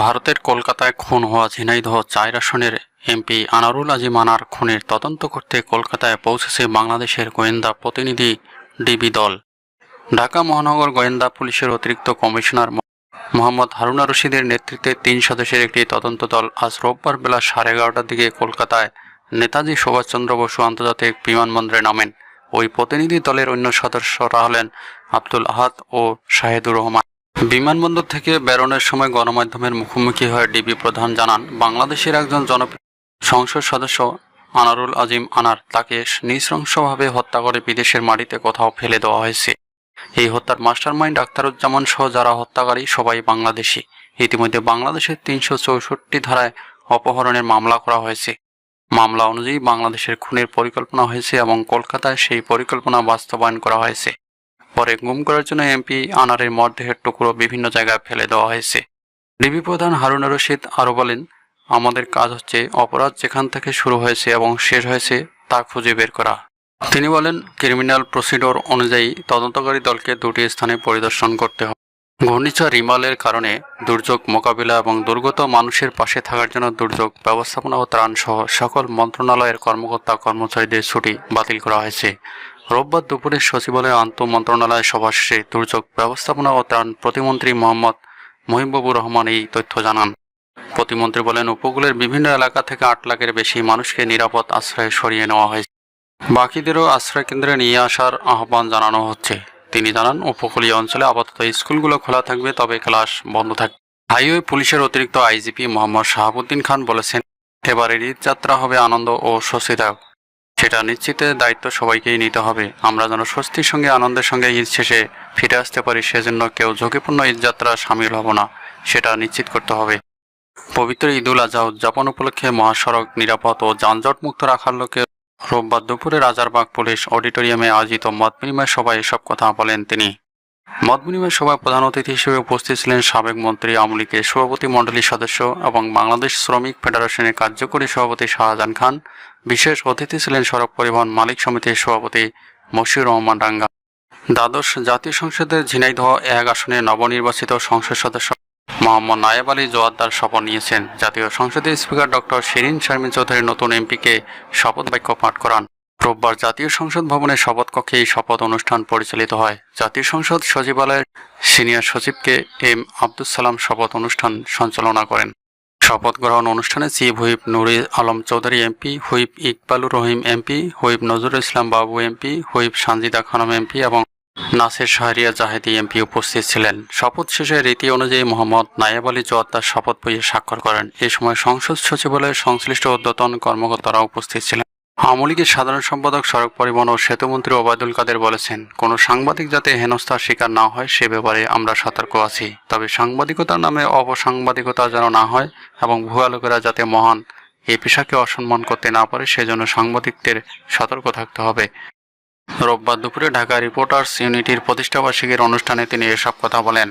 ভারতের কলকাতায় খুন হওয়া ঝিনাইদহ চার আসনের এমপি আনারুল আজিম আনার খুনের তদন্ত করতে কলকাতায় পৌঁছেছে বাংলাদেশের গোয়েন্দা প্রতিনিধি ডিবি দল। ঢাকা মহানগর গোয়েন্দা পুলিশের অতিরিক্ত কমিশনার মোহাম্মদ হারুনা রশিদের নেতৃত্বে তিন সদস্যের একটি তদন্ত দল আজ রোববার বেলা সাড়ে এগারোটার দিকে কলকাতায় নেতাজি সুভাষচন্দ্র বসু আন্তর্জাতিক বিমানবন্দরে নামেন। ওই প্রতিনিধি দলের অন্য সদস্যরা হলেন আব্দুল আহাদ ও শাহেদুর রহমান। বিমানবন্দর থেকে বেরোনোর সময় গণমাধ্যমের মুখোমুখি হয়ে ডিবি প্রধান জানান, বাংলাদেশের একজন জনপ্রিয় সংসদ সদস্য আনারুল আজিম আনার তাকে নৃশংসভাবে হত্যা করে বিদেশের মাটিতে কোথাও ফেলে দেওয়া হয়েছে। এই হত্যার মাস্টারমাইন্ড আখতারুজ্জামান সহ যারা হত্যাকারী, সবাই বাংলাদেশি। ইতিমধ্যে বাংলাদেশের তিনশো চৌষট্টি ধারায় অপহরণের মামলা করা হয়েছে। মামলা অনুযায়ী বাংলাদেশের খুনের পরিকল্পনা হয়েছে এবং কলকাতায় সেই পরিকল্পনা বাস্তবায়ন করা হয়েছে। পরে গুম করার জন্য এমপি আনারের মরদেহের টুকরো বিভিন্ন জায়গায় ফেলে দেওয়া হয়েছে। ডিবি প্রধান হারুন রশিদ আরও বলেন, আমাদের কাজ হচ্ছে অপরাধ যেখান থেকে শুরু হয়েছে এবং শেষ হয়েছে তা খুঁজে বের করা। তিনি বলেন, ক্রিমিনাল প্রসিডিওর অনুযায়ী তদন্তকারী দলকে দুটি স্থানে পরিদর্শন করতে হবে। ঘূর্ণিঝড় রিমালের কারণে দুর্যোগ মোকাবিলা এবং দুর্গত মানুষের পাশে থাকার জন্য দুর্যোগ ব্যবস্থাপনা ও ত্রাণ সহ সকল মন্ত্রণালয়ের কর্মকর্তা কর্মচারীদের ছুটি বাতিল করা হয়েছে। রোববার দুপুরে সচিবালয় আন্তঃ মন্ত্রণালয় সভা শেষে দুর্যোগ ব্যবস্থাপনা ও ত্রাণ প্রতিমন্ত্রী মোহাম্মদ মহিবুবুর রহমান এই তথ্য জানান। প্রতিমন্ত্রী বলেন, উপকূলের বিভিন্ন এলাকা থেকে আট লাখের বেশি মানুষকে নিরাপদ আশ্রয়ে সরিয়ে নেওয়া হয়েছে। বাকিদেরও আশ্রয় কেন্দ্রে নিয়ে আসার আহ্বান জানানো হচ্ছে। তিনি জানান, উপকূলীয় অঞ্চলে আপাতত স্কুলগুলো খোলা থাকবে, তবে ক্লাস বন্ধ থাকবে। হাইওয়ে পুলিশের অতিরিক্ত আইজিপি মোহাম্মদ শাহাবুদ্দিন খান বলেছেন, এবারের ঈদ যাত্রা হবে আনন্দ ও স্বস্তিদায়ক। সেটা নিশ্চিতের দায়িত্ব সবাইকেই নিতে হবে। আমরা যেন স্বস্তির সঙ্গে, আনন্দের সঙ্গে ঈদ শেষে ফিরে আসতে পারি, সেজন্য কেউ ঝুঁকিপূর্ণ ঈদযাত্রা সামিল হব না, সেটা নিশ্চিত করতে হবে। পবিত্র ঈদুল আজহা উদযাপন উপলক্ষে মহাসড়ক, নিরাপদ ও যানজটমুক্ত রাখার লক্ষ্যে রোববার দুপুরে রাজারবাগ পুলিশ অডিটোরিয়ামে আয়োজিত মত বিনিময় সভায় এসব কথা বলেন তিনি। মত বিনিময় সভায় প্রধান অতিথি হিসেবে উপস্থিত ছিলেন সাবেক মন্ত্রী আওয়ামী সভাপতি মণ্ডলীর সদস্য এবং বাংলাদেশ শ্রমিক ফেডারেশনের কার্যকরী সভাপতি শাহজাহান খান। বিশেষ অতিথি ছিলেন সড়ক পরিবহন মালিক সমিতির সভাপতি মশিউর রহমান রাঙ্গা। দ্বাদশ জাতীয় সংসদের ঝিনাইদহ এক আসনে নবনির্বাচিত সংসদ সদস্য মোহাম্মদ নায়েব আলী জোয়াদ্দার শপথ নিয়েছেন। জাতীয় সংসদের স্পিকার ডক্টর শিরিন শারমিন চৌধুরী নতুন এমপিকে শপথ বাক্য পাঠ করান। রোববার জাতীয় সংসদ ভবনের শপথ কক্ষে এই শপথ অনুষ্ঠান পরিচালিত হয়। জাতীয় সংসদ সচিবালয়ের সিনিয়র সচিবকে এম আব্দুল সালাম শপথ অনুষ্ঠান সঞ্চালনা করেন। শপথ গ্রহণ অনুষ্ঠানে chief whip Nuri Alam Chowdhury MP, whip Iqbalur Rahim MP, whip Nazrul Islam Babu MP, whip Sanjida Khanam MP এবং নাসির শাহরিয়া জাহেদি এমপি উপস্থিত ছিলেন। শপথ শেষে রীতি অনুযায়ী মোহাম্মদ নায়েব আলী জোয়াদ্দার শপথ বইয়ে স্বাক্ষর করেন। এ সময় সংসদ সচিবালয়ের সংশ্লিষ্ট উদ্যতন কর্মকর্তারা উপস্থিত ছিলেন। আওয়ামী লীগের সাধারণ সম্পাদক সড়ক পরিবহন ও সেতুমন্ত্রী ওবায়দুল কাদের বলেছেন, কোনো সাংবাদিক যাতে হেনস্থার শিকার না হয়, সে ব্যাপারে আমরা সতর্ক আছি। তবে সাংবাদিকতার নামে অপসাংবাদিকতা যেন না হয় এবং ভুয়া লোকেরা যাতে মহান, এই পেশাকে অসম্মান করতে না পারে, সেজন্য সাংবাদিকদের সতর্ক থাকতে হবে। রোববার দুপুরে ঢাকা রিপোর্টার্স ইউনিটির প্রতিষ্ঠাবার্ষিকীর অনুষ্ঠানে তিনি এসব কথা বলেন।